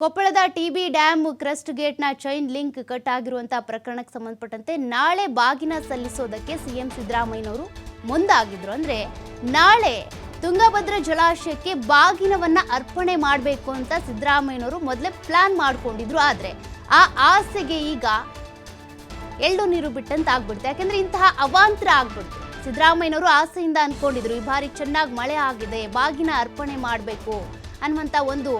ಕೊಪ್ಪಳದ TB dam crest ಗೇಟ್ನ chain link cut ಆಗಿರುವಂತಹ ಪ್ರಕರಣಕ್ಕೆ ಸಂಬಂಧಪಟ್ಟಂತೆ ನಾಳೆ ಬಾಗಿನ ಸಲ್ಲಿಸೋದಕ್ಕೆ ಸಿಎಂ ಸಿದ್ದರಾಮಯ್ಯನವರು ಮುಂದಾಗಿದ್ರು. ಅಂದ್ರೆ ನಾಳೆ ತುಂಗಭದ್ರ ಜಲಾಶಯಕ್ಕೆ ಬಾಗಿನವನ್ನ ಅರ್ಪಣೆ ಮಾಡಬೇಕು ಅಂತ ಸಿದ್ದರಾಮಯ್ಯನವರು ಮೊದಲೇ ಪ್ಲಾನ್ ಮಾಡ್ಕೊಂಡಿದ್ರು. ಆದ್ರೆ ಆ ಆಸೆಗೆ ಈಗ ಎಳ್ಳು ನೀರು ಬಿಟ್ಟಂತ ಆಗ್ಬಿಡುತ್ತೆ. ಯಾಕಂದ್ರೆ ಇಂತಹ ಅವಾಂತರ ಆಗ್ಬಿಡ್ತು. ಸಿದ್ದರಾಮಯ್ಯನವರು ಆಸೆಯಿಂದ ಅನ್ಕೊಂಡಿದ್ರು, ಈ ಬಾರಿ ಚೆನ್ನಾಗಿ ಮಳೆ ಆಗಿದೆ, ಬಾಗಿನ ಅರ್ಪಣೆ ಮಾಡಬೇಕು ಅನ್ನುವಂತ ಒಂದು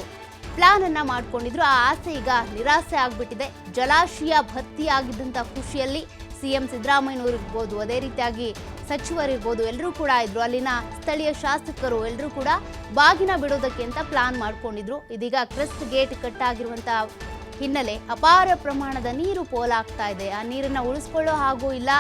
ಪ್ಲಾನ್ ಅನ್ನ ಮಾಡ್ಕೊಂಡಿದ್ರು. ಆ ಆಸೆ ಈಗ ನಿರಾಸೆ ಆಗ್ಬಿಟ್ಟಿದೆ. ಜಲಾಶಯ ಭರ್ತಿ ಆಗಿದ್ದಂತ ಖುಷಿಯಲ್ಲಿ ಸಿಎಂ ಸಿದ್ದರಾಮಯ್ಯನವರು ಇರ್ಬೋದು ಅದೇ ರೀತಿಯಾಗಿ ಸಚಿವರಿರ್ಬೋದು ಎಲ್ಲರೂ ಕೂಡ ಇದ್ರು. ಅಲ್ಲಿನ ಸ್ಥಳೀಯ ಶಾಸಕರು ಎಲ್ಲರೂ ಕೂಡ ಬಾಗಿನ ಬಿಡೋದಕ್ಕೆ ಅಂತ ಪ್ಲಾನ್ ಮಾಡ್ಕೊಂಡಿದ್ರು. ಇದೀಗ ಕ್ರೆಸ್ಟ್ ಗೇಟ್ ಕಟ್ ಆಗಿರುವಂತ ಹಿನ್ನೆಲೆ ಅಪಾರ ಪ್ರಮಾಣದ ನೀರು ಪೋಲಾಗ್ತಾ ಇದೆ. ಆ ನೀರನ್ನ ಉಳಿಸ್ಕೊಳ್ಳೋ ಹಾಗೂ ಇಲ್ಲ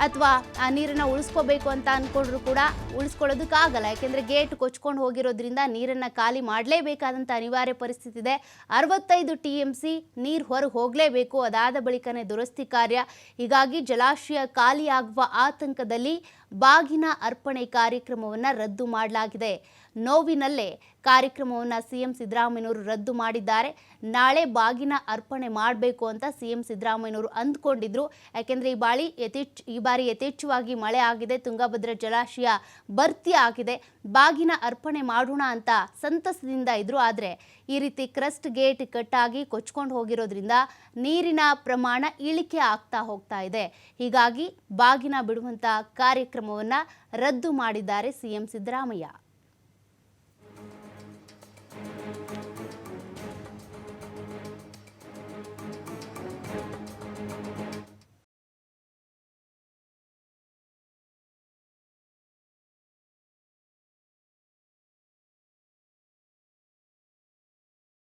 ಅಥವಾ, ಆ, ನೀರನ್ನು ಉಳಿಸ್ಕೋಬೇಕು ಅಂತ ಅಂದ್ಕೊಂಡ್ರು ಕೂಡ ಉಳಿಸ್ಕೊಳ್ಳೋದಕ್ಕಾಗಲ್ಲ. ಯಾಕೆಂದರೆ ಗೇಟ್ ಕೊಚ್ಕೊಂಡು ಹೋಗಿರೋದ್ರಿಂದ ನೀರನ್ನು ಖಾಲಿ ಮಾಡಲೇಬೇಕಾದಂಥ ಅನಿವಾರ್ಯ ಪರಿಸ್ಥಿತಿ ಇದೆ ಅರವತ್ತೈದು ಟಿ ಎಂ ಸಿ ನೀರು ಹೊರಗೆ ಹೋಗಲೇಬೇಕು. ಅದಾದ ಬಳಿಕನೇ ದುರಸ್ತಿ ಕಾರ್ಯ. ಹೀಗಾಗಿ ಜಲಾಶಯ ಖಾಲಿಯಾಗುವ ಆತಂಕದಲ್ಲಿ ಬಾಗಿನ ಅರ್ಪಣೆ ಕಾರ್ಯಕ್ರಮವನ್ನು ರದ್ದು ಮಾಡಲಾಗಿದೆ. ನೋವಿನಲ್ಲೇ ಕಾರ್ಯಕ್ರಮವನ್ನು ಸಿಎಂ ಸಿದ್ದರಾಮಯ್ಯನವರು ರದ್ದು ಮಾಡಿದ್ದಾರೆ. ನಾಳೆ ಬಾಗಿನ ಅರ್ಪಣೆ ಮಾಡಬೇಕು ಅಂತ ಸಿಎಂ ಸಿದ್ದರಾಮಯ್ಯನವರು ಅಂದ್ಕೊಂಡಿದ್ರು. ಯಾಕೆಂದರೆ ಈ ಬಾಳಿ ಯಥೇಚ್, ಈ ಬಾರಿ ಯಥೇಚ್ಛವಾಗಿ ಮಳೆ ಆಗಿದೆ, ತುಂಗಭದ್ರಾ ಜಲಾಶಯ ಭರ್ತಿ ಆಗಿದೆ. ಬಾಗಿನ ಅರ್ಪಣೆ ಮಾಡೋಣ ಅಂತ ಸಂತಸದಿಂದ ಇದ್ರು. ಆದರೆ ಈ ರೀತಿ ಕ್ರಸ್ಟ್ ಗೇಟ್ ಕಟ್ಟಾಗಿ ಕೊಚ್ಕೊಂಡು ಹೋಗಿರೋದ್ರಿಂದ ನೀರಿನ ಪ್ರಮಾಣ ಇಳಿಕೆ ಆಗ್ತಾ ಹೋಗ್ತಾ ಇದೆ. ಹೀಗಾಗಿ ಬಾಗಿನ ಬಿಡುವಂಥ ಕಾರ್ಯಕ್ರಮವನ್ನು ರದ್ದು ಮಾಡಿದ್ದಾರೆ ಸಿಎಂ ಸಿದ್ದರಾಮಯ್ಯ.